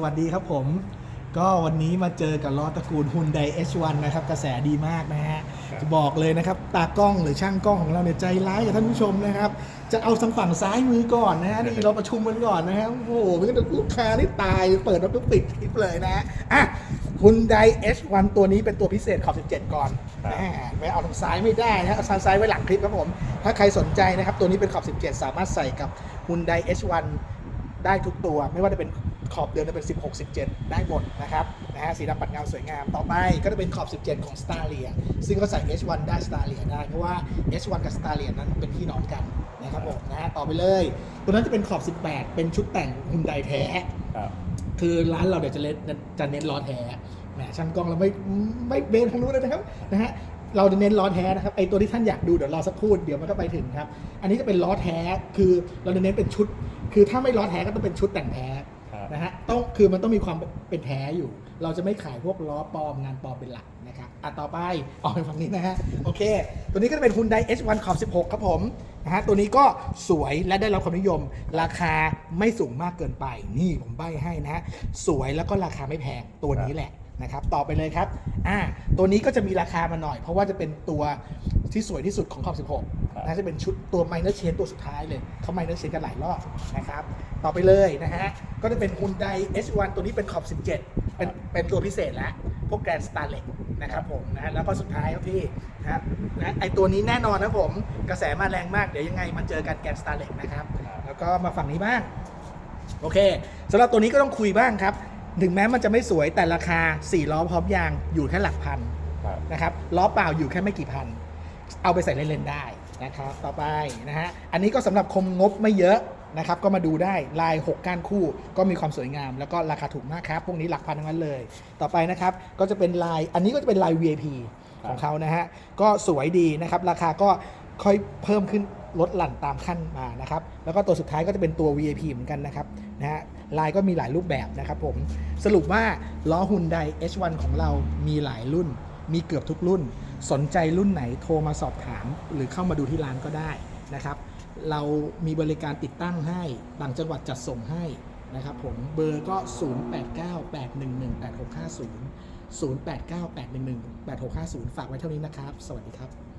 สวัสดีครับผมก็วันนี้มาเจอกับล้อตระกูล Hyundai H1 นะครับกระแสดีมากนะฮะครับจะบอกเลยนะครับ ตากล้องหรือช่างกล้องของเราเนี่ยใจร้ายกับท่านผู้ชมนะครับ จะเอาทางฝั่งซ้ายมือก่อนนะฮะนี่เราประชุมกันก่อนนะฮะโอ้โหไม่งั้นเดี๋ยวลูกค้านี่ตายเปิดแล้วก็ปิดคลิปเลยนะฮะอะ Hyundai H1 ตัวนี้เป็นตัวพิเศษขอบ17 ก่อนครับแหมไม่เอาทางซ้ายไม่ได้นะฮะเอาทางซ้ายไว้หลังคลิปครับผมถ้าใครสนใจนะครับตัวนี้เป็นขอบ17 สามารถใส่กับ Hyundai H1 ได้ทุกตัวไม่ว่าจะเป็น ขอบเดิมจะเป็น 16 17 ได้หมดนะครับนะฮะสีดำปัดเงาสวยงาม ต่อไปก็จะเป็นขอบ 17 ของ s t a r l i a ซึ่งก็ใส่ H1 ได้ s t a r l i a ได้ เพราะว่า H1 กับ s t a r l i a นั้นเป็นพี่น้องกันนะครับผมนะฮะต่อไปเลย ตัวนั้นจะเป็นขอบ 18 เป็นชุดแต่งฮุนไดแท้ ครับ คือร้านเราเดี๋ยวจะเน้นจะเน้นล้อแท้แหมช่างกล้องเราไม่ไม่เบนทางนู้นเลยนะครับนะฮะเราจะเน้นล้อแท้นะครับไอตัวที่ท่านอยากดูเดี๋ยวรอสักครู่เดี๋ยวมันก็ไปถึงครับ อันนี้จะเป็นล้อแท้คือเราจะเน้นเป็นชุด คือถ้าไม่ล้อแท้ก็ต้องเป็นชุดแต่งแท้ ครับนะฮะต้องคือมันต้องมีความเป็นแท้อยู่ เราจะไม่ขายพวกล้อปลอมงานปลอมเป็นหลักนะครับอะต่อไปออกไปฝั่งนี้นะฮะโอเค ตัวนี้ก็จะเป็น Hyundai H1 ขอบ16 ครับผมนะฮะตัวนี้ก็สวยและได้รับความนิยม ราคาไม่สูงมากเกินไป นี่ผมใบให้นะฮะสวยแล้วก็ราคาไม่แพงตัวนี้แหละนะครับต่อไปเลยครับอ่าตัวนี้ก็จะมีราคามาหน่อย เพราะว่าจะเป็นตัวที่สวยที่สุดของขอบ16 นะจะเป็นชุดตัวไมเนอร์เชนตัวสุดท้ายเลยเขาไมเนอร์เชนกันหลายรอบนะครับต่อไปเลยนะฮะก็จะเป็น Hyundai H1 ตัวนี้เป็นขอบ 17 เป็นเป็นตัวพิเศษแล้ว พวกแกรนสตาร์เล็กนะครับผมนะฮะแล้วก็สุดท้ายครับพี่นะนะไอตัวนี้แน่นอนนะผมกระแสมาแรงมากเดี๋ยวยังไงมาเจอกันแกรนสตาร์เล็กนะครับแล้วก็มาฝั่งนี้บ้างโอเคสำหรับตัวนี้ก็ต้องคุยบ้างครับถึงแม้มันจะไม่สวยแต่ราคา 4 ล้อพร้อมยางอยู่แค่หลักพันครับนะครับล้อเปล่าอยู่แค่ไม่กี่พัน เอาไปใส่เล่นๆได้ นะครับต่อไปนะฮะอันนี้ก็สำหรับคมงบไม่เยอะนะครับก็มาดูได้ลาย 6 ก้านคู่ก็มีความสวยงาม แล้วก็ราคาถูกมากครับ พวกนี้หลักพันทั้งนั้นเลย ต่อไปนะครับก็จะเป็นลายอันนี้ก็จะเป็นลาย VIP ของเขานะฮะก็สวยดีนะครับ ราคาก็ค่อยเพิ่มขึ้นลดหลั่นตามขั้นมานะครับ แล้วก็ตัวสุดท้ายก็จะเป็นตัว VIP เหมือนกันนะครับนะฮะลายก็มีหลายรูปแบบนะครับผมสรุปว่าล้อ Hyundai H1 ของเรามีหลายรุ่น มีเกือบทุกรุ่น สนใจรุ่นไหนโทรมาสอบถาม หรือเข้ามาดูที่ร้านก็ได้นะครับ เรามีบริการติดตั้งให้ต่างจังหวัดจัดส่งให้นะครับผมเบอร์ก็ 0898118650 0898118650 ฝากไว้เท่านี้นะครับ สวัสดีครับ